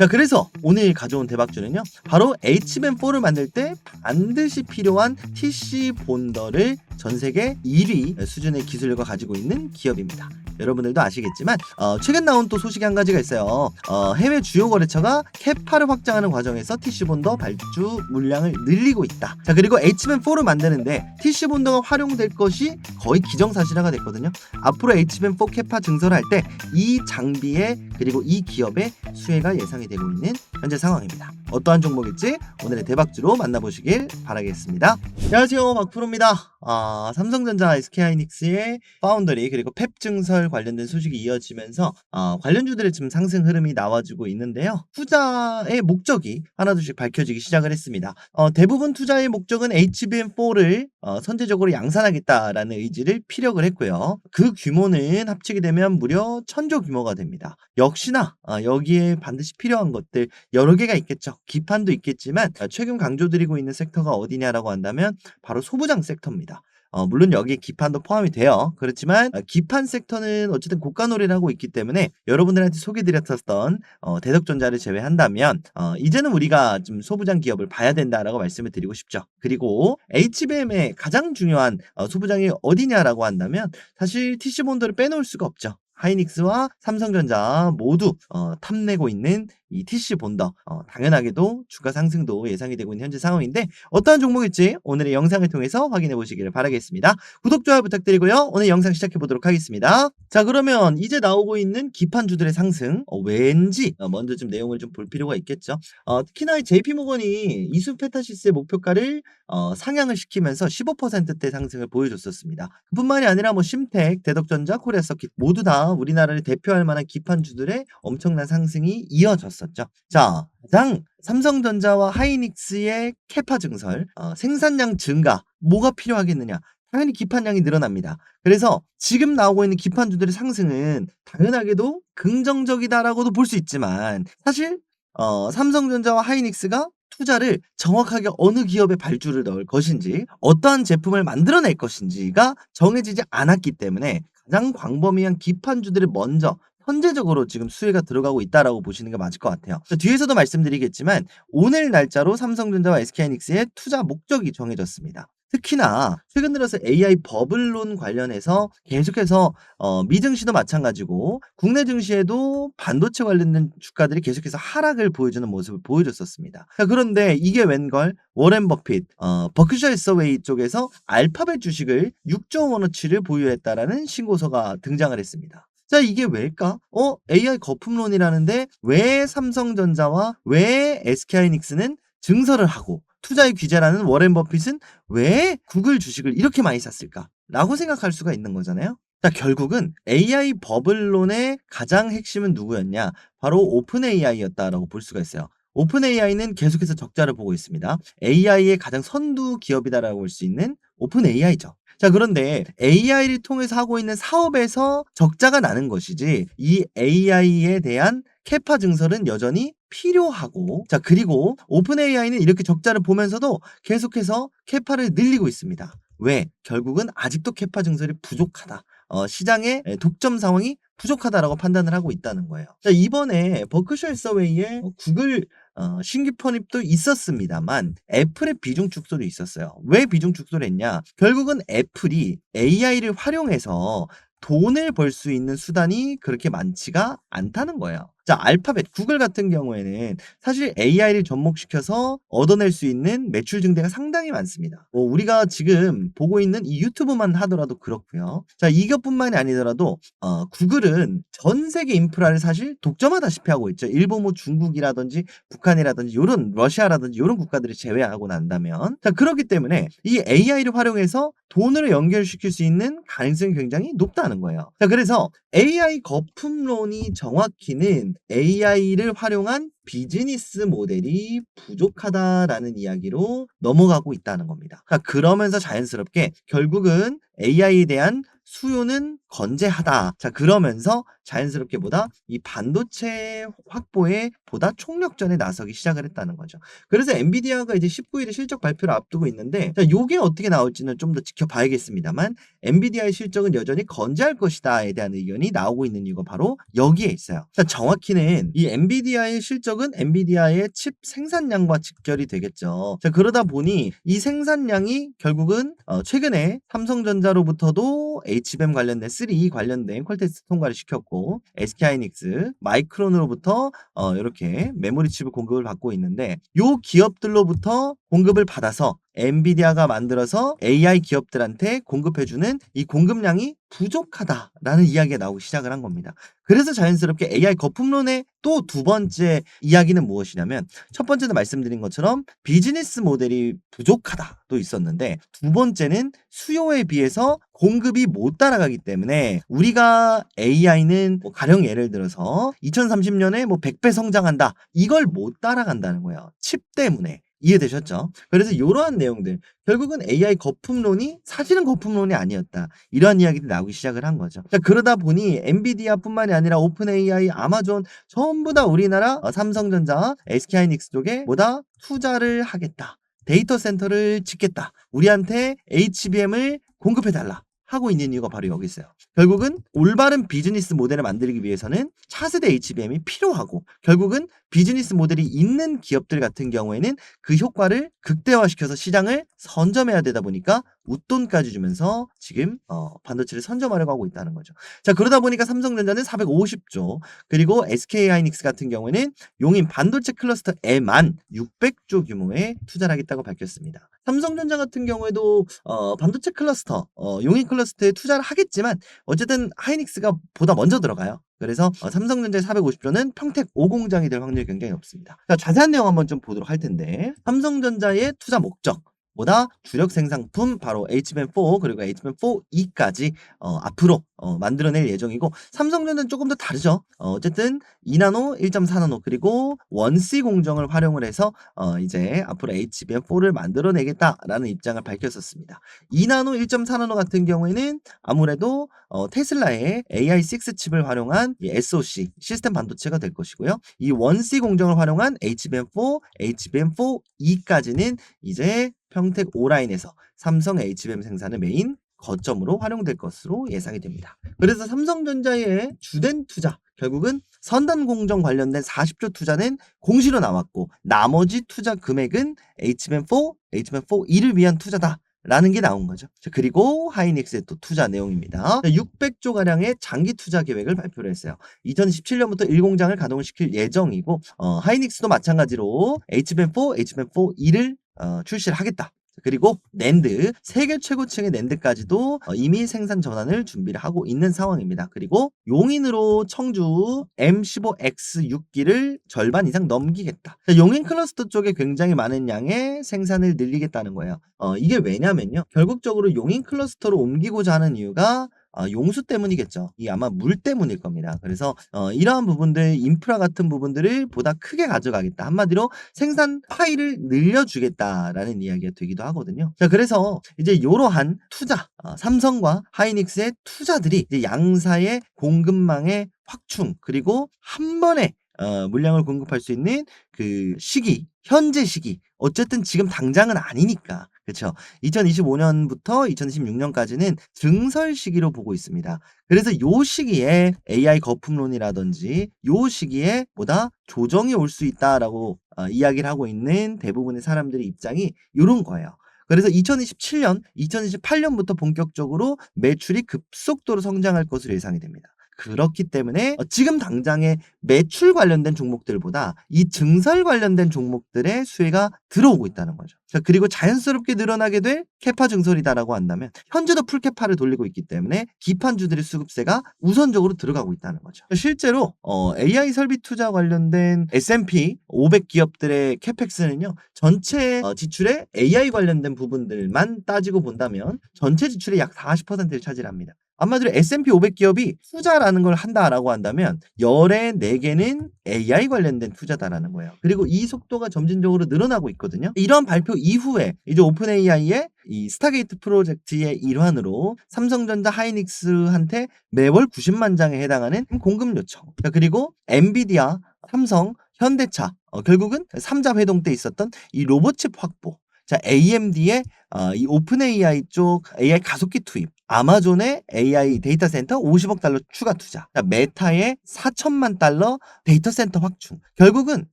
자, 그래서 오늘 가져온 대박주는요. 바로 HBM4를 만들 때 반드시 필요한 TC 본더를 전 세계 1위 수준의 기술력을 가지고 있는 기업입니다. 여러분들도 아시겠지만 어, 최근 나온 또 소식이 한 가지가 있어요. 어, 해외 주요 거래처가 캐파를 확장하는 과정에서 TC 본더 발주 물량을 늘리고 있다. 자 그리고 HBM4를 만드는데 TC 본더가 활용될 것이 거의 기정사실화가 됐거든요. 앞으로 HBM4 캐파 증설을 할때 이 장비에 그리고 이 기업의 수혜가 예상이 되고 있는 현재 상황입니다. 어떠한 종목일지 오늘의 대박주로 만나보시길 바라겠습니다. 안녕하세요 박프로입니다. 아, 삼성전자 SK하이닉스의 파운더리 그리고 펩 증설 관련된 소식이 이어지면서 아, 관련주들의 지금 상승 흐름이 나와주고 있는데요. 투자의 목적이 하나둘씩 밝혀지기 시작을 했습니다. 어, 대부분 투자의 목적은 HBM4를 어, 선제적으로 양산하겠다라는 의지를 피력을 했고요. 그 규모는 합치게 되면 무려 천조 규모가 됩니다. 역시나 아, 여기에 반드시 필요한 것들 여러 개가 있겠죠. 기판도 있겠지만 아, 최근 강조드리고 있는 섹터가 어디냐라고 한다면 바로 소부장 섹터입니다. 어, 물론 여기에 기판도 포함이 돼요. 그렇지만 어, 기판 섹터는 어쨌든 고가 놀이를 하고 있기 때문에 여러분들한테 소개드렸었던 어, 대덕전자를 제외한다면 어, 이제는 우리가 좀 소부장 기업을 봐야 된다라고 말씀을 드리고 싶죠. 그리고 HBM의 가장 중요한 어, 소부장이 어디냐라고 한다면 사실 TC본드를 빼놓을 수가 없죠. 하이닉스와 삼성전자 모두 어, 탐내고 있는 이 TC 본더 어, 당연하게도 주가 상승도 예상이 되고 있는 현재 상황인데 어떠한 종목일지 오늘의 영상을 통해서 확인해 보시기를 바라겠습니다. 구독 좋아요 부탁드리고요. 오늘 영상 시작해 보도록 하겠습니다. 자 그러면 이제 나오고 있는 기판주들의 상승 어, 왠지 어, 먼저 좀 내용을 좀 볼 필요가 있겠죠. 어, 특히나 이 JP모건이 이수 페타시스의 목표가를 어, 상향을 시키면서 15%대 상승을 보여줬었습니다. 그뿐만이 아니라 뭐 심텍, 대덕전자, 코리아서킷 모두 다 우리나라를 대표할 만한 기판주들의 엄청난 상승이 이어졌었죠. 자, 가장 삼성전자와 하이닉스의 캐파 증설, 어, 생산량 증가, 뭐가 필요하겠느냐? 당연히 기판량이 늘어납니다. 그래서 지금 나오고 있는 기판주들의 상승은 당연하게도 긍정적이다라고도 볼 수 있지만 사실 어, 삼성전자와 하이닉스가 투자를 정확하게 어느 기업에 발주를 넣을 것인지 어떠한 제품을 만들어낼 것인지가 정해지지 않았기 때문에 가장 광범위한 기판주들을 먼저 현재적으로 지금 수혜가 들어가고 있다라고 보시는 게 맞을 것 같아요. 뒤에서도 말씀드리겠지만 오늘 날짜로 삼성전자와 SK하이닉스의 투자 목적이 정해졌습니다. 특히나 최근 들어서 AI 버블론 관련해서 계속해서 어, 미증시도 마찬가지고 국내 증시에도 반도체 관련된 주가들이 계속해서 하락을 보여주는 모습을 보여줬었습니다. 자, 그런데 이게 웬걸 워렌 버핏 어, 버크셔 해서웨이 쪽에서 알파벳 주식을 6조 원어치를 보유했다라는 신고서가 등장을 했습니다. 자, 이게 왜일까? 어, AI 거품론이라는데 왜 삼성전자와 왜 SK하이닉스는 증설을 하고 투자의 귀재라는 워렌 버핏은 왜 구글 주식을 이렇게 많이 샀을까? 라고 생각할 수가 있는 거잖아요. 자, 결국은 AI 버블론의 가장 핵심은 누구였냐? 바로 오픈 AI였다라고 볼 수가 있어요. 오픈 AI는 계속해서 적자를 보고 있습니다. AI의 가장 선두 기업이다라고 볼 수 있는 오픈 AI죠. 자, 그런데 AI를 통해서 하고 있는 사업에서 적자가 나는 것이지 이 AI에 대한 캐파 증설은 여전히 필요하고 자 그리고 오픈 AI는 이렇게 적자를 보면서도 계속해서 캐파를 늘리고 있습니다. 왜? 결국은 아직도 캐파 증설이 부족하다. 어, 시장의 독점 상황이 부족하다라고 판단을 하고 있다는 거예요. 자, 이번에 버크셔 해서웨이의 구글 어, 신규 편입도 있었습니다만 애플의 비중 축소도 있었어요. 왜 비중 축소를 했냐? 결국은 애플이 AI를 활용해서 돈을 벌 수 있는 수단이 그렇게 많지가 않다는 거예요. 자, 알파벳, 구글 같은 경우에는 사실 AI를 접목시켜서 얻어낼 수 있는 매출 증대가 상당히 많습니다. 뭐 우리가 지금 보고 있는 이 유튜브만 하더라도 그렇고요. 자, 이것뿐만이 아니더라도 어, 구글은 전 세계 인프라를 사실 독점하다시피 하고 있죠. 일본 뭐 중국이라든지 북한이라든지 요런 러시아라든지 요런 국가들을 제외하고 난다면 자, 그렇기 때문에 이 AI를 활용해서 돈으로 연결시킬 수 있는 가능성이 굉장히 높다는 거예요. 자, 그래서 AI 거품론이 정확히는 AI를 활용한 비즈니스 모델이 부족하다라는 이야기로 넘어가고 있다는 겁니다. 그러니까 그러면서 자연스럽게 결국은 AI에 대한 수요는 건재하다. 자, 그러면서 자연스럽게 보다 이 반도체 확보에 보다 총력전에 나서기 시작을 했다는 거죠. 그래서 엔비디아가 이제 19일에 실적 발표를 앞두고 있는데 자, 요게 어떻게 나올지는 좀 더 지켜봐야겠습니다만 엔비디아의 실적은 여전히 건재할 것이다에 대한 의견이 나오고 있는 이유가 바로 여기에 있어요. 자, 정확히는 이 엔비디아의 실적은 엔비디아의 칩 생산량과 직결이 되겠죠. 자, 그러다 보니 이 생산량이 결국은 어, 최근에 삼성전자로부터도 HBM 관련된 3 관련된 퀄테스트 통과를 시켰고 SK하이닉스, 마이크론으로부터 어, 이렇게 메모리 칩을 공급을 받고 있는데 요 기업들로부터 공급을 받아서 엔비디아가 만들어서 AI 기업들한테 공급해주는 이 공급량이 부족하다라는 이야기가 나오기 시작을 한 겁니다. 그래서 자연스럽게 AI 거품론의 또 두 번째 이야기는 무엇이냐면 첫 번째는 말씀드린 것처럼 비즈니스 모델이 부족하다도 있었는데 두 번째는 수요에 비해서 공급이 못 따라가기 때문에 우리가 AI는 뭐 가령 예를 들어서 2030년에 뭐 100배 성장한다 이걸 못 따라간다는 거예요. 칩 때문에. 이해되셨죠? 그래서 이러한 내용들 결국은 AI 거품론이 사실은 거품론이 아니었다. 이러한 이야기들이 나오기 시작을 한 거죠. 자, 그러다 보니 엔비디아뿐만이 아니라 오픈 AI, 아마존 전부 다 우리나라 어, 삼성전자, SK하이닉스 쪽에 뭐다 투자를 하겠다. 데이터 센터를 짓겠다. 우리한테 HBM을 공급해달라. 하고 있는 이유가 바로 여기 있어요. 결국은 올바른 비즈니스 모델을 만들기 위해서는 차세대 HBM이 필요하고 결국은 비즈니스 모델이 있는 기업들 같은 경우에는 그 효과를 극대화시켜서 시장을 선점해야 되다 보니까 웃돈까지 주면서 지금 어, 반도체를 선점하려고 하고 있다는 거죠. 자 그러다 보니까 삼성전자는 450조 그리고 SK하이닉스 같은 경우에는 용인 반도체 클러스터에만 600조 규모의 투자를 하겠다고 밝혔습니다. 삼성전자 같은 경우에도 어, 반도체 클러스터, 어, 용인 클러스터에 투자를 하겠지만 어쨌든 하이닉스가 보다 먼저 들어가요. 그래서 어, 삼성전자의 450조는 평택 5공장이 될 확률이 굉장히 높습니다. 자, 자세한 내용 한번 좀 보도록 할 텐데 삼성전자의 투자 목적 보다 주력 생산품 바로 HBM4 그리고 HBM4E까지 어, 앞으로 어, 만들어낼 예정이고 삼성전자는 조금 더 다르죠. 어, 어쨌든 2나노, 1.4나노 그리고 원C 공정을 활용을 해서 어, 이제 앞으로 HBM4를 만들어내겠다라는 입장을 밝혔었습니다. 2나노, 1.4나노 같은 경우에는 아무래도 어, 테슬라의 AI6 칩을 활용한 이 SoC 시스템 반도체가 될 것이고요. 이 원C 공정을 활용한 HBM4, HBM4E까지는 이제 평택 오라인에서 삼성 HBM 생산의 메인 거점으로 활용될 것으로 예상이 됩니다. 그래서 삼성전자의 주된 투자 결국은 선단 공정 관련된 40조 투자는 공시로 나왔고 나머지 투자 금액은 HBM4, HBM4E를 위한 투자다. 라는 게 나온 거죠. 자, 그리고 하이닉스의 또 투자 내용입니다. 600조 가량의 장기 투자 계획을 발표를 했어요. 2017년부터 1공장을 가동을 시킬 예정이고 어, 하이닉스도 마찬가지로 HBM4, HBM4E를 어, 출시를 하겠다. 그리고 낸드 세계 최고층의 낸드까지도 어, 이미 생산 전환을 준비를 하고 있는 상황입니다. 그리고 용인으로 청주 M15X 6기를 절반 이상 넘기겠다. 용인 클러스터 쪽에 굉장히 많은 양의 생산을 늘리겠다는 거예요. 어, 이게 왜냐면요. 결국적으로 용인 클러스터로 옮기고자 하는 이유가 어, 용수 때문이겠죠. 이 아마 물 때문일 겁니다. 그래서 어, 이러한 부분들, 인프라 같은 부분들을 보다 크게 가져가겠다. 한마디로 생산 파일을 늘려주겠다라는 이야기가 되기도 하거든요. 자, 그래서 이제 이러한 투자, 어, 삼성과 하이닉스의 투자들이 양사의 공급망의 확충 그리고 한 번에 어, 물량을 공급할 수 있는 그 시기, 현재 시기. 어쨌든 지금 당장은 아니니까. 그렇죠. 2025년부터 2026년까지는 증설 시기로 보고 있습니다. 그래서 요 시기에 AI 거품론이라든지 요 시기에 보다 조정이 올 수 있다라고 어, 이야기를 하고 있는 대부분의 사람들의 입장이 이런 거예요. 그래서 2027년, 2028년부터 본격적으로 매출이 급속도로 성장할 것으로 예상이 됩니다. 그렇기 때문에 어, 지금 당장의 매출 관련된 종목들보다 이 증설 관련된 종목들의 수혜가 들어오고 있다는 거죠. 자, 그리고 자연스럽게 늘어나게 될 캐파 증설이다라고 한다면 현재도 풀캐파를 돌리고 있기 때문에 기판주들의 수급세가 우선적으로 들어가고 있다는 거죠. 실제로 어, AI 설비 투자 관련된 S&P 500 기업들의 캐펙스는요. 전체 어, 지출에 AI 관련된 부분들만 따지고 본다면 전체 지출의 약 40%를 차지합니다. 한마디로 S&P 500 기업이 투자라는 걸 한다라고 한다면 열의 4개는 AI 관련된 투자다라는 거예요. 그리고 이 속도가 점진적으로 늘어나고 있거든요. 이런 발표 이후에 이제 오픈 AI의 이 스타게이트 프로젝트의 일환으로 삼성전자 하이닉스한테 매월 90만 장에 해당하는 공급 요청. 그리고 엔비디아, 삼성, 현대차 어, 결국은 3자 회동 때 있었던 이 로봇칩 확보 자 AMD의 어, 이 오픈 AI 쪽 AI 가속기 투입 아마존의 AI 데이터 센터 50억 달러 추가 투자. 자, 메타의 4천만 달러 데이터 센터 확충. 결국은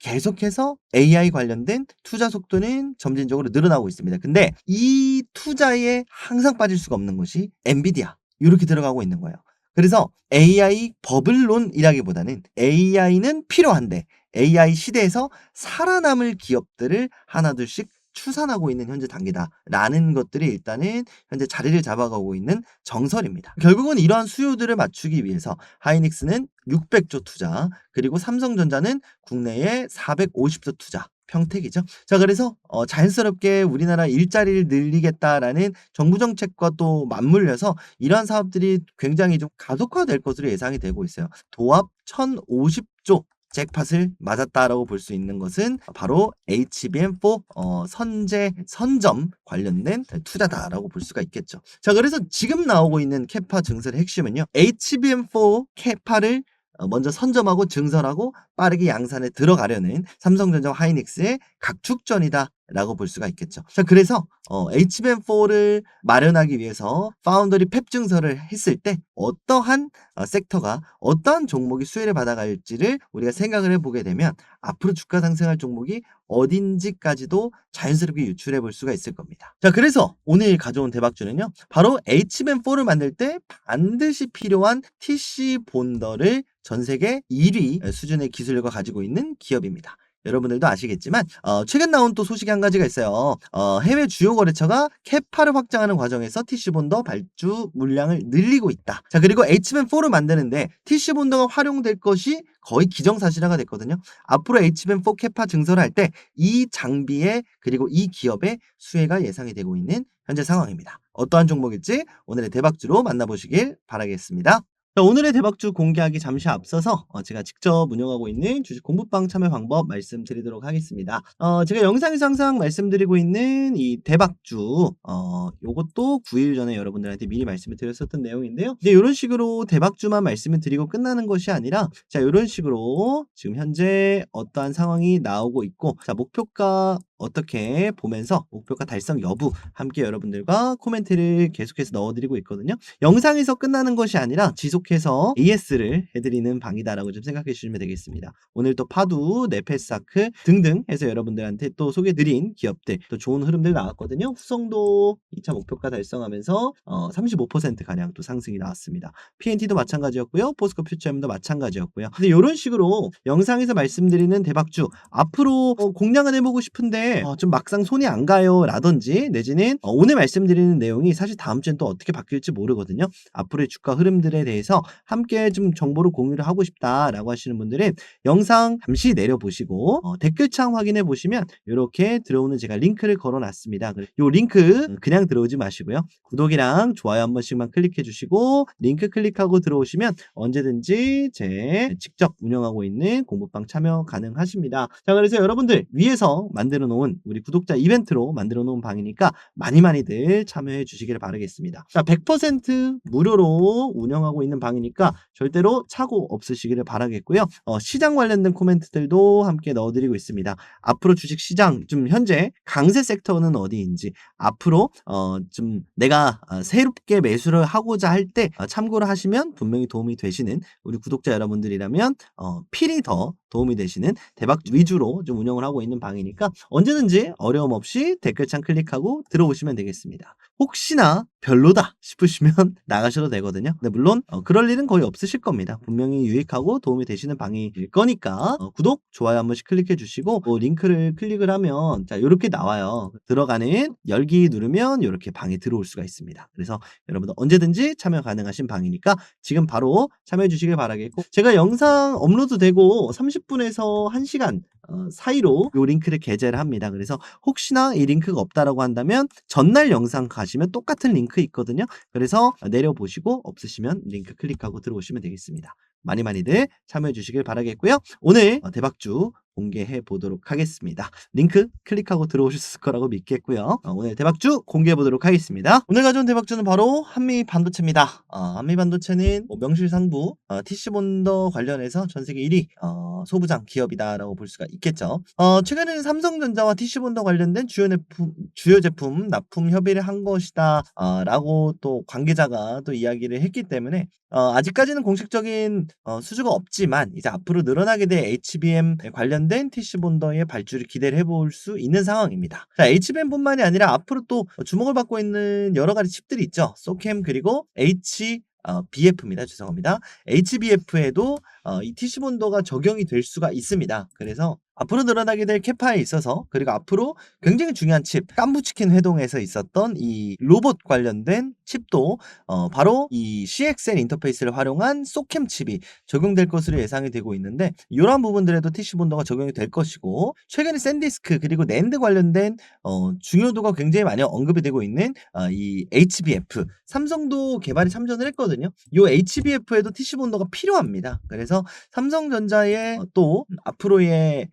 계속해서 AI 관련된 투자 속도는 점진적으로 늘어나고 있습니다. 근데 이 투자에 항상 빠질 수가 없는 것이 엔비디아. 이렇게 들어가고 있는 거예요. 그래서 AI 버블론이라기보다는 AI는 필요한데 AI 시대에서 살아남을 기업들을 하나둘씩 추산하고 있는 현재 단계다라는 것들이 일단은 현재 자리를 잡아가고 있는 정설입니다. 결국은 이러한 수요들을 맞추기 위해서 하이닉스는 600조 투자 그리고 삼성전자는 국내에 450조 투자 평택이죠. 자, 그래서 어, 자연스럽게 우리나라 일자리를 늘리겠다라는 정부 정책과 또 맞물려서 이러한 사업들이 굉장히 좀 가속화될 것으로 예상이 되고 있어요. 도합 1,050조 잭팟을 맞았다라고 볼 수 있는 것은 바로 HBM4 어, 선제 선점 관련된 투자다라고 볼 수가 있겠죠. 자, 그래서 지금 나오고 있는 캐파 증설의 핵심은요. HBM4 캐파를 어, 먼저 선점하고 증설하고 빠르게 양산에 들어가려는 삼성전자 하이닉스의 각축전이다. 라고 볼 수가 있겠죠. 자, 그래서 어, HBM4를 마련하기 위해서 파운더리 펩 증설을 했을 때 어떠한 어, 섹터가 어떠한 종목이 수혜를 받아갈지를 우리가 생각을 해보게 되면 앞으로 주가 상승할 종목이 어딘지까지도 자연스럽게 유출해 볼 수가 있을 겁니다. 자, 그래서 오늘 가져온 대박주는요. 바로 HBM4를 만들 때 반드시 필요한 TC 본더를 전 세계 1위 수준의 기술력을 가지고 있는 기업입니다. 여러분들도 아시겠지만 어, 최근 나온 또 소식이 한 가지가 있어요. 어, 해외 주요 거래처가 캐파를 확장하는 과정에서 TC본더 발주 물량을 늘리고 있다. 자 그리고 HBM4를 만드는데 TC본더가 활용될 것이 거의 기정사실화가 됐거든요. 앞으로 HBM4 캐파 증설할 때 이 장비에 그리고 이 기업의 수혜가 예상이 되고 있는 현재 상황입니다. 어떠한 종목일지 오늘의 대박주로 만나보시길 바라겠습니다. 자, 오늘의 대박주 공개하기 잠시 앞서서 어, 제가 직접 운영하고 있는 주식 공부방 참여 방법 말씀드리도록 하겠습니다. 어, 제가 영상에서 항상 말씀드리고 있는 이 대박주 어, 요것도 9일 전에 여러분들한테 미리 말씀을 드렸었던 내용인데요. 이제 이런 식으로 대박주만 말씀을 드리고 끝나는 것이 아니라 자 이런 식으로 지금 현재 어떠한 상황이 나오고 있고 자 목표가 어떻게 보면서 목표가 달성 여부 함께 여러분들과 코멘트를 계속해서 넣어드리고 있거든요. 영상에서 끝나는 것이 아니라 지속해서 AS를 해드리는 방이다라고 좀 생각해 주시면 되겠습니다. 오늘 또 파두, 네페사크 등등 해서 여러분들한테 또 소개드린 기업들 또 좋은 흐름들 나왔거든요. 후성도 2차 목표가 달성하면서 어, 35%가량 또 상승이 나왔습니다. PNT도 마찬가지였고요. 포스코 퓨처엠도 마찬가지였고요. 근데 이런 식으로 영상에서 말씀드리는 대박주 앞으로 어, 공략을 해보고 싶은데 어, 좀 막상 손이 안 가요 라든지 내지는 어, 오늘 말씀드리는 내용이 사실 다음 주엔 또 어떻게 바뀔지 모르거든요. 앞으로의 주가 흐름들에 대해서 함께 좀 정보를 공유를 하고 싶다라고 하시는 분들은 영상 잠시 내려보시고 어, 댓글창 확인해 보시면 이렇게 들어오는 제가 링크를 걸어놨습니다. 이 링크 그냥 들어오지 마시고요. 구독이랑 좋아요 한 번씩만 클릭해 주시고 링크 클릭하고 들어오시면 언제든지 제 직접 운영하고 있는 공부방 참여 가능하십니다. 자 그래서 여러분들 위에서 만들어 놓은 우리 구독자 이벤트로 만들어 놓은 방이니까 많이 많이들 참여해 주시기를 바라겠습니다. 자, 100% 무료로 운영하고 있는 방이니까 절대로 착오 없으시기를 바라겠고요. 어, 시장 관련된 코멘트들도 함께 넣어드리고 있습니다. 앞으로 주식 시장 좀 현재 강세 섹터는 어디인지 앞으로 어, 좀 내가 어, 새롭게 매수를 하고자 할때 어, 참고를 하시면 분명히 도움이 되시는 우리 구독자 여러분들이라면 어, 필히 더 도움이 되시는 대박 위주로 좀 운영을 하고 있는 방이니까 언제 든지 어려움 없이 댓글창 클릭하고 들어오시면 되겠습니다. 혹시나 별로다 싶으시면 나가셔도 되거든요. 근데 물론 어, 그럴 일은 거의 없으실 겁니다. 분명히 유익하고 도움이 되시는 방일 거니까 어, 구독, 좋아요 한 번씩 클릭해 주시고 어, 링크를 클릭을 하면 자 이렇게 나와요. 들어가는 열기 누르면 이렇게 방에 들어올 수가 있습니다. 그래서 여러분들 언제든지 참여 가능하신 방이니까 지금 바로 참여해 주시길 바라겠고 제가 영상 업로드 되고 30분에서 1시간 어, 사이로 이 링크를 게재를 합니다. 그래서 혹시나 이 링크가 없다라고 한다면 전날 영상 가시면 똑같은 링크 있거든요. 그래서 내려보시고 없으시면 링크 클릭하고 들어오시면 되겠습니다. 많이 많이들 참여해 주시길 바라겠고요. 오늘 어, 대박주 공개해 보도록 하겠습니다. 링크 클릭하고 들어오셨을 거라고 믿겠고요. 어, 오늘 대박주 공개해 보도록 하겠습니다. 오늘 가져온 대박주는 바로 한미 반도체입니다. 어, 한미 반도체는 뭐 명실상부 어, TC 본더 관련해서 전 세계 1위 어, 소부장 기업이다라고 볼 수가 있겠죠. 어, 최근에는 삼성전자와 TC 본더 관련된 주요 제품, 주요 제품 납품 협의를 한 것이다 어, 라고 또 관계자가 또 이야기를 했기 때문에 어, 아직까지는 공식적인 어, 수주가 없지만 이제 앞으로 늘어나게 될 HBM 관련 된 TC 본더의 발주를 기대를 해볼 수 있는 상황입니다. 자, HBM뿐만이 아니라 앞으로 또 주목을 받고 있는 여러 가지 칩들이 있죠. 소캠 그리고 H 어, BF입니다. 죄송합니다. HBF에도 어, 이 TC 본더가 적용이 될 수가 있습니다. 그래서 앞으로 늘어나게 될 캐파에 있어서 그리고 앞으로 굉장히 중요한 칩 깜부치킨 회동에서 있었던 이 로봇 관련된 칩도 어, 바로 이 CXL 인터페이스를 활용한 소캠 칩이 적용될 것으로 예상이 되고 있는데 이러한 부분들에도 TC 본더가 적용이 될 것이고 최근에 샌디스크 그리고 낸드 관련된 어, 중요도가 굉장히 많이 언급이 되고 있는 어, 이 HBF 삼성도 개발에 참전을 했거든요. 이 HBF에도 TC 본더가 필요합니다. 그래서 삼성전자의 또 앞으로의 에,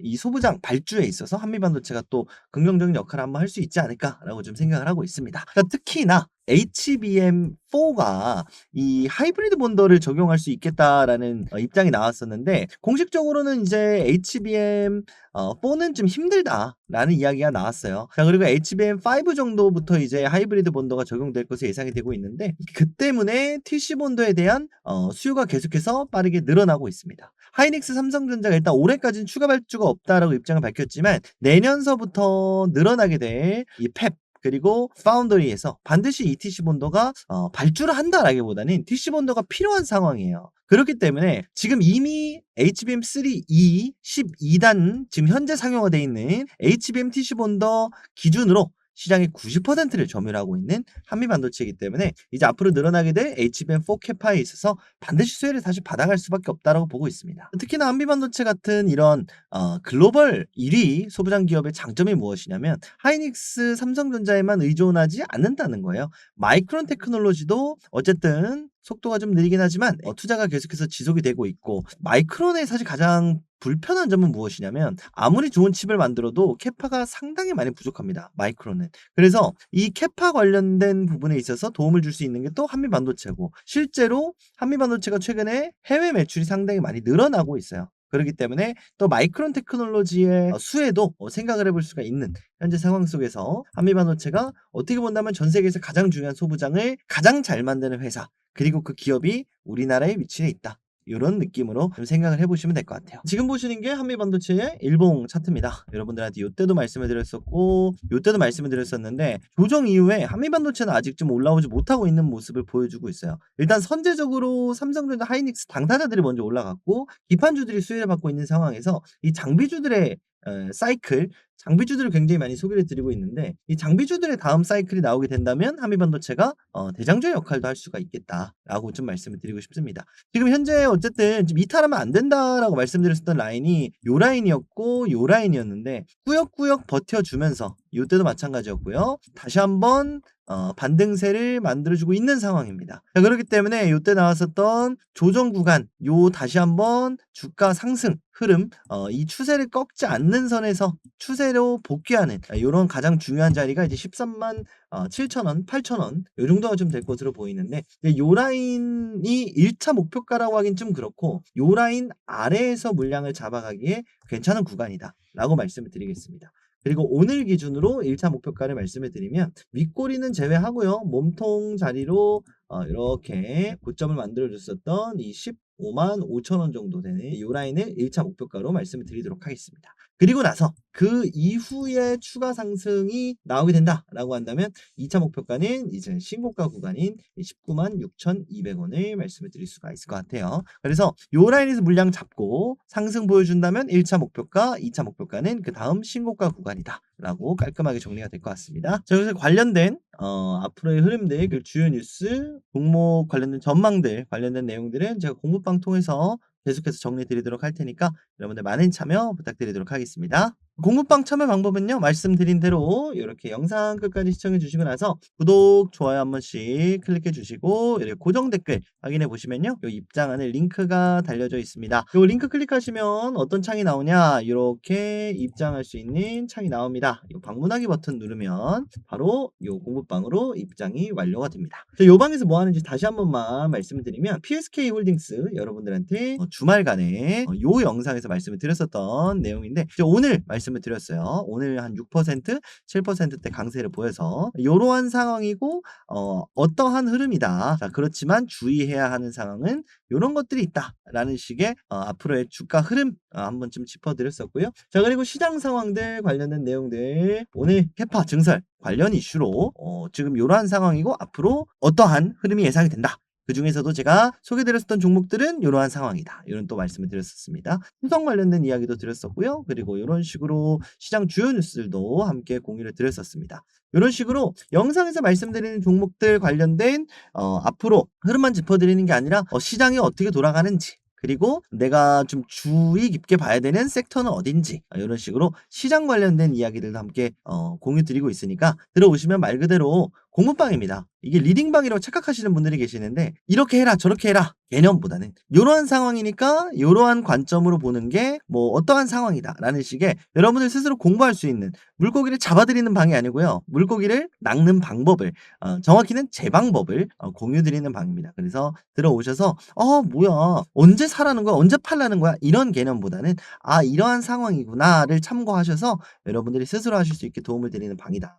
이 소부장 발주에 있어서 한미 반도체가 또 긍정적인 역할을 한번 할 수 있지 않을까라고 좀 생각을 하고 있습니다. 특히나 HBM4가 이 하이브리드 본더를 적용할 수 있겠다라는 어, 입장이 나왔었는데 공식적으로는 이제 HBM 어, 4는 좀 힘들다라는 이야기가 나왔어요. 자, 그리고 HBM5 정도부터 이제 하이브리드 본더가 적용될 것으로 예상이 되고 있는데 그 때문에 TC 본더에 대한 어, 수요가 계속해서 빠르게 늘어나고 있습니다. 하이닉스 삼성전자가 일단 올해까지는 추가 발주가 없다라고 입장을 밝혔지만 내년서부터 늘어나게 될 이 펩 그리고 파운더리에서 반드시 이 TC 본더가 어, 발주를 한다라기보다는 TC 본더가 필요한 상황이에요. 그렇기 때문에 지금 이미 HBM3E 12단 지금 현재 상용화되어 있는 HBM TC 본더 기준으로 시장의 90%를 점유하고 있는 한미 반도체이기 때문에 이제 앞으로 늘어나게 될 HBM4 캐파에 있어서 반드시 수혜를 다시 받아갈 수밖에 없다라고 보고 있습니다. 특히나 한미 반도체 같은 이런 어, 글로벌 1위 소부장 기업의 장점이 무엇이냐면 하이닉스, 삼성전자에만 의존하지 않는다는 거예요. 마이크론 테크놀로지도 어쨌든 속도가 좀 느리긴 하지만 어, 투자가 계속해서 지속이 되고 있고 마이크론의 사실 가장 불편한 점은 무엇이냐면 아무리 좋은 칩을 만들어도 캐파가 상당히 많이 부족합니다. 마이크론은. 그래서 이 캐파 관련된 부분에 있어서 도움을 줄 수 있는 게 또 한미 반도체고 실제로 한미 반도체가 최근에 해외 매출이 상당히 많이 늘어나고 있어요. 그렇기 때문에 또 마이크론 테크놀로지의 어, 수혜도 어, 생각을 해볼 수가 있는 현재 상황 속에서 한미 반도체가 어떻게 본다면 전 세계에서 가장 중요한 소부장을 가장 잘 만드는 회사 그리고 그 기업이 우리나라에 위치해 있다. 이런 느낌으로 좀 생각을 해보시면 될 것 같아요. 지금 보시는 게 한미 반도체의 일봉 차트입니다. 여러분들한테 이때도 말씀을 드렸었고 이때도 말씀을 드렸었는데 조정 이후에 한미 반도체는 아직 좀 올라오지 못하고 있는 모습을 보여주고 있어요. 일단 선제적으로 삼성전자 하이닉스 당사자들이 먼저 올라갔고 기판주들이 수혜를 받고 있는 상황에서 이 장비주들의 어, 사이클 장비주들을 굉장히 많이 소개를 드리고 있는데 이 장비주들의 다음 사이클이 나오게 된다면 한미반도체가 어, 대장주의 역할도 할 수가 있겠다라고 좀 말씀을 드리고 싶습니다. 지금 현재 어쨌든 지금 이탈하면 안 된다라고 말씀드렸었던 라인이 요 라인이었고 요 라인이었는데 꾸역꾸역 버텨주면서 이때도 마찬가지였고요. 다시 한번 어, 반등세를 만들어주고 있는 상황입니다. 자, 그렇기 때문에 이때 나왔었던 조정 구간, 요 다시 한번 주가 상승 흐름, 어, 이 추세를 꺾지 않는 선에서 추세로 복귀하는 이런 가장 중요한 자리가 이제 13만 어, 7천 원, 8천 원 요 정도가 좀 될 것으로 보이는데 요 라인이 1차 목표가라고 하긴 좀 그렇고 요 라인 아래에서 물량을 잡아가기에 괜찮은 구간이다 라고 말씀을 드리겠습니다. 그리고 오늘 기준으로 1차 목표가를 말씀을 드리면 윗꼬리는 제외하고요. 몸통 자리로 어, 이렇게 고점을 만들어 줬었던 이 15만 5천 원 정도 되는 이 라인을 1차 목표가로 말씀을 드리도록 하겠습니다. 그리고 나서 그 이후에 추가 상승이 나오게 된다라고 한다면 2차 목표가는 이제 신고가 구간인 19만 6,200원을 말씀을 드릴 수가 있을 것 같아요. 그래서 요 라인에서 물량 잡고 상승 보여준다면 1차 목표가, 2차 목표가는 그 다음 신고가 구간이다. 라고 깔끔하게 정리가 될 것 같습니다. 자, 그래서 관련된 어, 앞으로의 흐름들, 그 주요 뉴스, 종목 관련된 전망들, 관련된 내용들은 제가 공부방 통해서 계속해서 정리 드리도록 할 테니까 여러분들 많은 참여 부탁드리도록 하겠습니다. 공부방 참여 방법은요. 말씀드린 대로 이렇게 영상 끝까지 시청해 주시고 나서 구독, 좋아요 한 번씩 클릭해 주시고 이렇게 고정 댓글 확인해 보시면요. 요 입장하는 링크가 달려져 있습니다. 요 링크 클릭하시면 어떤 창이 나오냐? 이렇게 입장할 수 있는 창이 나옵니다. 요 방문하기 버튼 누르면 바로 요 공부방으로 입장이 완료가 됩니다. 자, 요 방에서 뭐 하는지 다시 한 번만 말씀을 드리면 PSK 홀딩스 여러분들한테 어, 주말간에 어, 요 영상에서 말씀을 드렸었던 내용인데 오늘 말씀 을 드렸어요. 오늘 한 6%, 7%대 강세를 보여서 이러한 상황이고 어, 어떠한 흐름이다. 자, 그렇지만 주의해야 하는 상황은 이런 것들이 있다라는 식의 어, 앞으로의 주가 흐름 어, 한 번쯤 짚어드렸었고요. 자 그리고 시장 상황들 관련된 내용들 오늘 캐파 증설 관련 이슈로 어, 지금 이러한 상황이고 앞으로 어떠한 흐름이 예상이 된다. 그 중에서도 제가 소개드렸었던 종목들은 이러한 상황이다. 이런 또 말씀을 드렸었습니다. 수성 관련된 이야기도 드렸었고요. 그리고 이런 식으로 시장 주요 뉴스들도 함께 공유를 드렸었습니다. 이런 식으로 영상에서 말씀드리는 종목들 관련된 어, 앞으로 흐름만 짚어드리는 게 아니라 어, 시장이 어떻게 돌아가는지 그리고 내가 좀 주의 깊게 봐야 되는 섹터는 어딘지 어, 이런 식으로 시장 관련된 이야기들도 함께 어, 공유 드리고 있으니까 들어오시면 말 그대로 공부방입니다. 이게 리딩방이라고 착각하시는 분들이 계시는데 이렇게 해라 저렇게 해라 개념보다는 이러한 상황이니까 이러한 관점으로 보는 게 뭐 어떠한 상황이다라는 식의 여러분들 스스로 공부할 수 있는 물고기를 잡아드리는 방이 아니고요 물고기를 낚는 방법을 어, 정확히는 제 방법을 어, 공유드리는 방입니다. 그래서 들어오셔서 어 뭐야 언제 사라는 거야 언제 팔라는 거야 이런 개념보다는 아 이러한 상황이구나를 참고하셔서 여러분들이 스스로 하실 수 있게 도움을 드리는 방이다.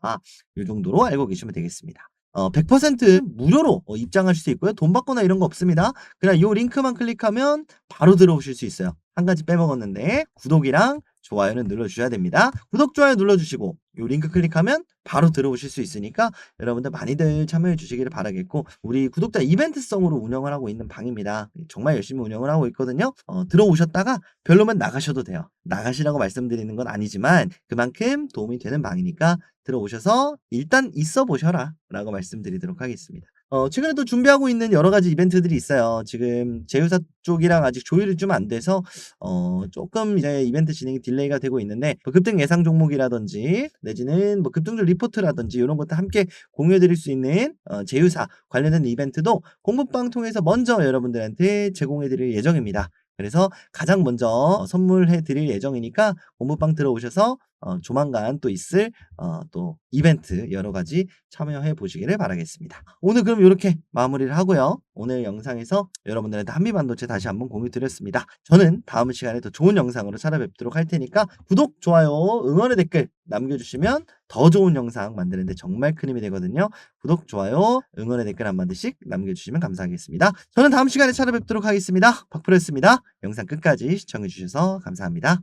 이 정도로 알고 계시면 되겠습니다. 어, 100% 무료로 어, 입장하실 수 있고요. 돈 받거나 이런 거 없습니다. 그냥 이 링크만 클릭하면 바로 들어오실 수 있어요. 한 가지 빼먹었는데 구독이랑 좋아요는 눌러주셔야 됩니다. 구독, 좋아요 눌러주시고 이 링크 클릭하면 바로 들어오실 수 있으니까 여러분들 많이들 참여해 주시기를 바라겠고 우리 구독자 이벤트성으로 운영을 하고 있는 방입니다. 정말 열심히 운영을 하고 있거든요. 어, 들어오셨다가 별로면 나가셔도 돼요. 나가시라고 말씀드리는 건 아니지만 그만큼 도움이 되는 방이니까 들어오셔서 일단 있어 보셔라 라고 말씀드리도록 하겠습니다. 어, 최근에 또 준비하고 있는 여러 가지 이벤트들이 있어요. 지금 제휴사 쪽이랑 아직 조율이 좀 안 돼서 어, 조금 이제 이벤트 진행이 딜레이가 되고 있는데 뭐 급등 예상 종목이라든지 내지는 뭐 급등주 리포트라든지 이런 것도 함께 공유해 드릴 수 있는 어, 제휴사 관련된 이벤트도 공부방 통해서 먼저 여러분들한테 제공해 드릴 예정입니다. 그래서 가장 먼저 선물해 드릴 예정이니까 공부방 들어오셔서 어, 조만간 또 있을 어, 또 이벤트 여러 가지 참여해 보시기를 바라겠습니다. 오늘 그럼 이렇게 마무리를 하고요. 오늘 영상에서 여러분들한테 한미반도체 다시 한번 공유 드렸습니다. 저는 다음 시간에 더 좋은 영상으로 찾아뵙도록 할 테니까 구독, 좋아요, 응원의 댓글 남겨주시면 더 좋은 영상 만드는데 정말 큰 힘이 되거든요. 구독, 좋아요, 응원의 댓글 한 마디씩 남겨주시면 감사하겠습니다. 저는 다음 시간에 찾아뵙도록 하겠습니다. 박프로였습니다. 영상 끝까지 시청해주셔서 감사합니다.